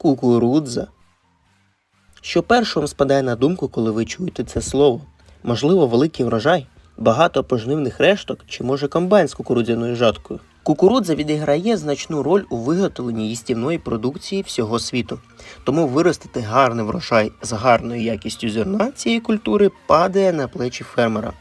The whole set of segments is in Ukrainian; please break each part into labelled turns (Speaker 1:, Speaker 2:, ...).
Speaker 1: кукурудза. Що першому спадає на думку, коли ви чуєте це слово? Можливо, великий врожай, багато пожнивних решток чи може комбайн з кукурудзяною жаткою. Кукурудза відіграє значну роль у виготовленні їстівної продукції всього світу. Тому виростити гарний врожай з гарною якістю зерна цієї культури падає на плечі фермера.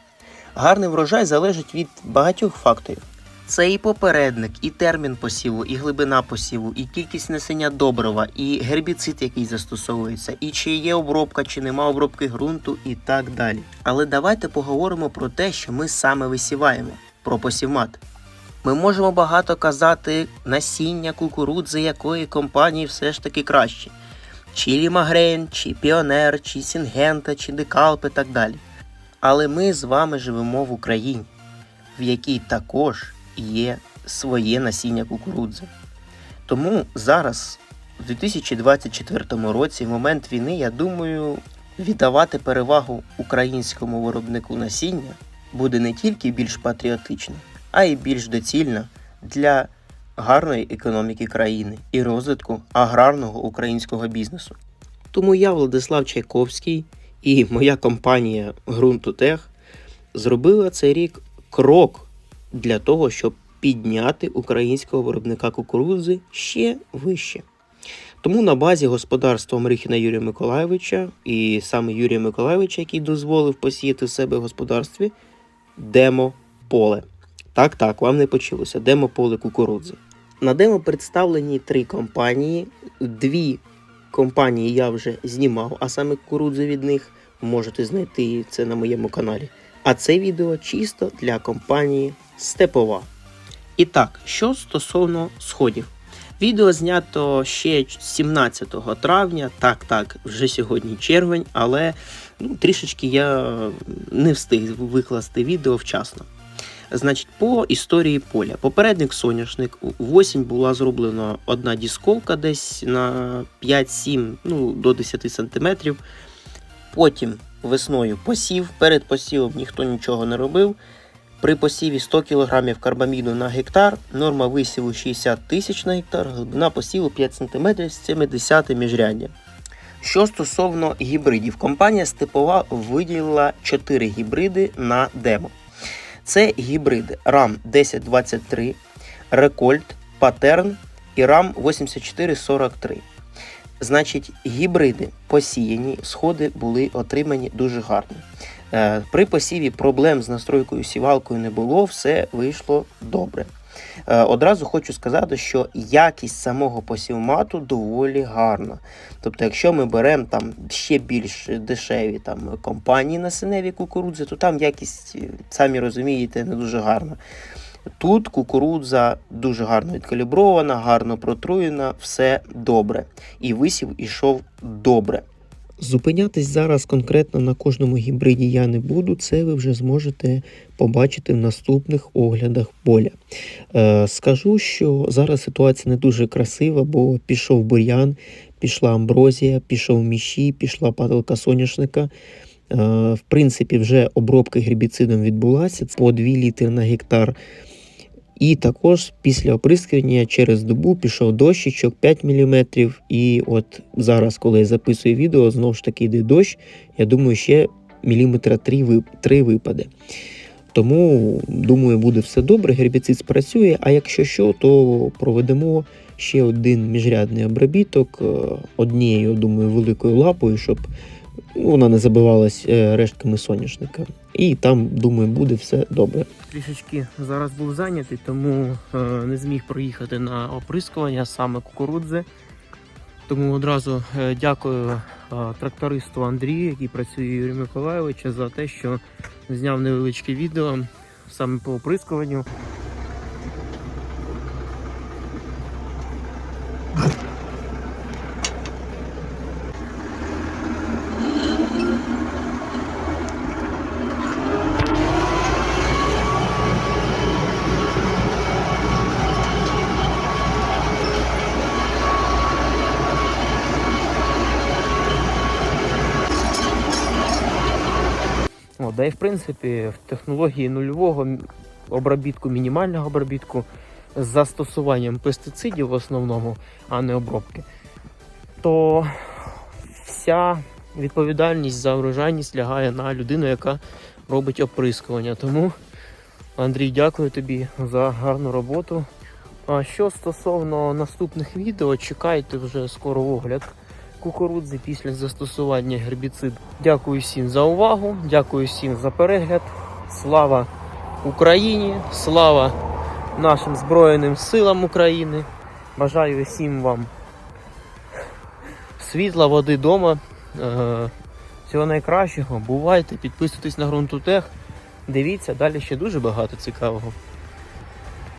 Speaker 1: Гарний врожай залежить від багатьох факторів. Це і попередник, і термін посіву, і глибина посіву, і кількість несення добрива, і гербіцид, який застосовується, і чи є обробка, чи нема обробки ґрунту, і так далі. Але давайте поговоримо про те, що ми саме висіваємо, про посівмат. Ми можемо багато казати насіння кукурудзи якої компанії все ж таки краще. Чи Лімагрейн, чи Піонер, чи Сінгента, чи Декалп і так далі. Але ми з вами живемо в Україні, в якій також є своє насіння кукурудзи. Тому зараз, в 2024 році, в момент війни, я думаю, віддавати перевагу українському виробнику насіння буде не тільки більш патріотично, а й більш доцільно для гарної економіки країни і розвитку аграрного українського бізнесу. Тому я, Владислав Чайковський, і моя компанія Грунтутех зробила цей рік крок для того, щоб підняти українського виробника кукурудзи ще вище. Тому на базі господарства Мрихіна Юрія Миколайовича і саме Юрія Миколайовича, який дозволив посіяти в себе в господарстві демо-поле. Так, так, вам не почулося. Демо-поле кукурудзи. На демо представлені три компанії. Дві компанії я вже знімав, а саме кукурудзи від них можете знайти це на моєму каналі. А це відео чисто для компанії Степова. І так, що стосовно сходів. Відео знято ще 17 травня. Так, так, вже сьогодні червень, але ну, трішечки я не встиг викласти відео вчасно. Значить, по історії поля. Попередник соняшник. В осінь була зроблена одна дісковка десь на 5-7 ну, до 10 сантиметрів. Потім весною посів. Перед посівом ніхто нічого не робив. При посіві 100 кг карбаміду на гектар, норма висіву 60 тисяч на гектар, глибина посіву 5 см з цими 10 міжряддя. Що стосовно гібридів, компанія Степова виділила 4 гібриди на демо. Це гібриди RAM 1023, Рекольт, Патерн і RAM 8443. Значить, гібриди посіяні, сходи були отримані дуже гарні. Е, При посіві проблем з настройкою сівалкою не було, все вийшло добре. Е, Одразу хочу сказати, що якість самого посівмату доволі гарна. Тобто, якщо ми беремо там ще більш дешеві там, компанії на синеві кукурудзи, то там якість, е, самі розумієте, не дуже гарна. Тут кукурудза дуже гарно відкалібрована, гарно протруєна, все добре. І висів ішов добре. Зупинятись зараз конкретно на кожному гібриді я не буду, це ви вже зможете побачити в наступних оглядах поля. Е, скажу, що зараз ситуація не дуже красива, бо пішов бур'ян, пішла амброзія, пішов міші, пішла падалка соняшника. Е, в принципі, вже обробка гербіцидом відбулася по 2 літри на гектар. І також після оприскування через добу пішов дощичок 5 мм. І от зараз, коли я записую відео, знову ж таки йде дощ. Я думаю, ще міліметра 3, 3 випаде. Тому, думаю, буде все добре, гербіцид спрацює. А якщо що, то проведемо ще один міжрядний обробіток е, однією, думаю, великою лапою, щоб вона не забивалась е, рештками соняшника. І там, думаю, буде все добре. Трішечки зараз був зайнятий, тому е, не зміг проїхати на оприскування саме кукурудзи. Тому одразу е, дякую трактористу Андрію, який працює у Юрія Миколайовича, за те, що зняв невеличке відео саме по оприскуванню. Да і в принципі в технології нульового обробітку, мінімального обробітку з застосуванням пестицидів в основному, а не обробки. то вся відповідальність за врожайність лягає на людину, яка робить оприскування. Тому, Андрій, дякую тобі за гарну роботу. А що стосовно наступних відео, чекайте вже скоро огляд кукурудзи після застосування гербіциду. Дякую всім за увагу, дякую всім за перегляд. Слава Україні! Слава нашим Збройним силам України! Бажаю всім вам світла, води вдома. Е, Всього найкращого. Бувайте, підписуйтесь на ґрунтутех. Дивіться, далі ще дуже багато цікавого.